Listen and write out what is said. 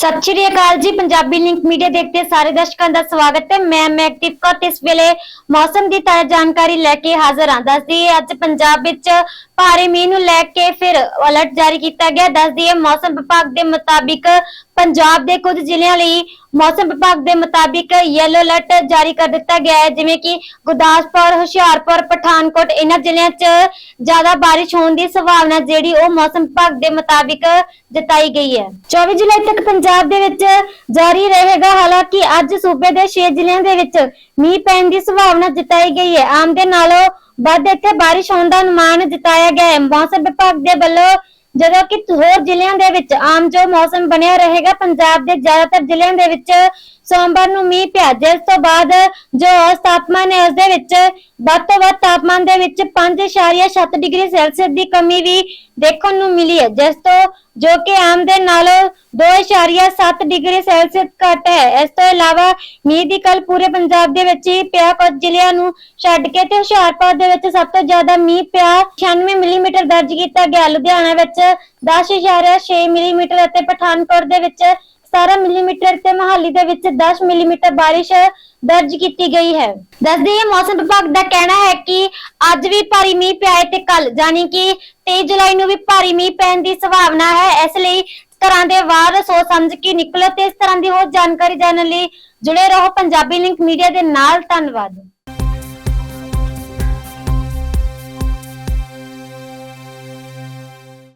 ਸਤਿ ਸ਼੍ਰੀ ਅਕਾਲ ਜੀ, Punjabi link media ਦੇਖਦੇ ਸਾਰੇ ਦਰਸ਼ਕਾਂ ਦਾ ਸਵਾਗਤ ਹੈ। ਮੈਂ ਮੈਕਟਿਵ ਕੌਰ ਇਸ ਵੇਲੇ ਮੌਸਮ ਦੀ ਤਾਜ਼ਾ ਜਾਣਕਾਰੀ ਲੈ ਕੇ ਹਾਜ਼ਰ ਹਾਂ। ਦੱਸਦੀ ਹੈ ਅੱਜ ਪੰਜਾਬ ਵਿੱਚ ਭਾਰੀ ਮੀਂਹ ਨੂੰ ਲੈ ਕੇ ਫਿਰ ਅਲਰਟ ਜਾਰੀ ਕੀਤਾ ਗਿਆ। ਦੱਸਦੀ ਹੈ ਮੌਸਮ ਵਿਭਾਗ ਦੇ ਮੁਤਾਬਿਕ ਪੰਜਾਬ ਦੇ ਕੁਝ ਜ਼ਿਲ੍ਹਿਆਂ ਲਈ ਮੌਸਮ ਵਿਭਾਗ ਦੇ ਮੁਤਾਬਿਕ ਯੈਲੋ ਅਲਰਟ ਜਾਰੀ ਕਰ ਦਿੱਤਾ ਗਿਆ ਹੈ, ਜਿਵੇਂ ਕਿ ਗੁਰਦਾਸਪੁਰ, ਹੁਸ਼ਿਆਰਪੁਰ, ਪਠਾਨਕੋਟ, ਇਹਨਾਂ ਜ਼ਿਲ੍ਹਿਆਂ 'ਚ ਜ਼ਿਆਦਾ ਬਾਰਿਸ਼ ਹੋਣ ਦੀ ਸੰਭਾਵਨਾ ਜਿਹੜੀ ਉਹ ਮੌਸਮ ਵਿਭਾਗ ਦੇ ਮੁਤਾਬਿਕ ਜਤਾਈ ਗਈ ਹੈ। 24 ਜੁਲਾਈ ਤੱਕ ਪੰਜਾਬ ਦੇ ਵਿੱਚ ਜਾਰੀ ਰਹੇਗਾ, ਹਾਲਾਂਕਿ ਅੱਜ ਸੂਬੇ ਦੇ 6 ਜ਼ਿਲ੍ਹਿਆਂ ਦੇ ਵਿੱਚ ਮੀਂਹ ਪੈਣ ਦੀ ਸੰਭਾਵਨਾ ਜਤਾਈ ਗਈ ਹੈ। ਆਮ ਦੇ ਨਾਲੋਂ ਵੱਧ ਇੱਥੇ ਬਾਰਿਸ਼ ਹੋਣ ਦਾ ਅਨੁਮਾਨ ਜਤਾਇਆ ਗਿਆ ਹੈ। ਮੌਸਮ ਵਿਭਾਗ ਦੇ ਵੱਲੋਂ ਜਦੋਂ ਕਿ ਹੋਰ ਜ਼ਿਲ੍ਹਿਆਂ ਦੇ ਵਿੱਚ ਆਮ ਜੋ ਮੌਸਮ ਬਣਿਆ ਰਹੇਗਾ, ਪੰਜਾਬ ਦੇ ਜ਼ਿਆਦਾਤਰ ਜ਼ਿਲ੍ਹਿਆਂ ਦੇ ਵਿੱਚ ਸੋਮਵਾਰ ਨੂੰ ਮੀਂਹ ਪਿਆ। ਜਿਸ ਤੋਂ ਬਾਅਦ ਜੋ ਔਸਤ ਤਾਪਮਾਨ ਹੈ, ਉਸ ਦੇ ਵਿੱਚ ਵੱਧ ਤੋਂ ਵੱਧ ਤਾਪਮਾਨ ਦੇ ਵਿੱਚ 5.7 ਡਿਗਰੀ ਸੈਲਸੀਅਸ ਦੀ ਕਮੀ ਵੀ ਦੇਖਣ ਨੂੰ ਮਿਲੀ ਹੈ। ਜਿਸ ਤੋਂ ਜੋ ਕਿ ਆਮ ਦੇ ਨਾਲੋਂ 2.7 ਡਿਗਰੀ ਸੈਲਸੀਅਸ ਘੱਟ ਹੈ। ਇਸ ਤੋਂ ਇਲਾਵਾ ਮੀਂਹ ਦੀ ਕੱਲ ਪੂਰੇ ਪੰਜਾਬ ਦੇ ਵਿੱਚ ਹੀ ਪਿਆ। ਕੁਝ ਜ਼ਿਲ੍ਹਿਆਂ ਨੂੰ ਛੱਡ ਕੇ ਤੇ ਹੁਸ਼ਿਆਰਪੁਰ ਦੇ ਵਿੱਚ ਸਭ ਤੋਂ ਜ਼ਿਆਦਾ ਮੀਂਹ ਪਿਆ। 96 ਮਿਲੀਮੀਟਰ ਦਰਜ ਕੀਤਾ ਗਿਆ। ਲੁਧਿਆਣਾ ਵਿੱਚ 10.6 ਮਿਲੀਮੀਟਰ ਅਤੇ ਪਠਾਨਕੋਟ ਦੇ ਵਿੱਚ 17 ਮਿਲੀਮੀਟਰ ਤੇ ਮਹਾਲੀ ਦੇ ਵਿੱਚ 10 ਮਿਲੀਮੀਟਰ ਬਾਰਿਸ਼ ਦਰਜ ਕੀਤੀ ਗਈ ਹੈ। ਦੱਸਦੀ ਹੈ ਮੌਸਮ ਵਿਭਾਗ ਦਾ ਕਹਿਣਾ ਹੈ ਕਿ ਅੱਜ ਵੀ ਭਾਰੀ ਮੀਂਹ ਪਿਆ ਹੈ ਤੇ ਕੱਲ ਜਾਨੀ ਕਿ 23 ਜੁਲਾਈ ਨੂੰ ਵੀ ਭਾਰੀ ਮੀਂਹ ਪੈਣ ਦੀ ਸੰਭਾਵਨਾ ਹੈ। ਇਸ ਲਈ ਘਰਾਂ ਦੇ ਬਾਹਰ ਸੋਚ ਸਮਝ ਕੇ ਨਿਕਲੋ ਤੇ ਇਸ ਤਰ੍ਹਾਂ ਦੀ ਹੋਰ ਜਾਣਕਾਰੀ ਜਾਣਨ ਲਈ ਜੁੜੇ ਰਹੋ ਪੰਜਾਬੀ ਲਿੰਕ ਮੀਡੀਆ ਦੇ ਨਾਲ। ਧੰਨਵਾਦ।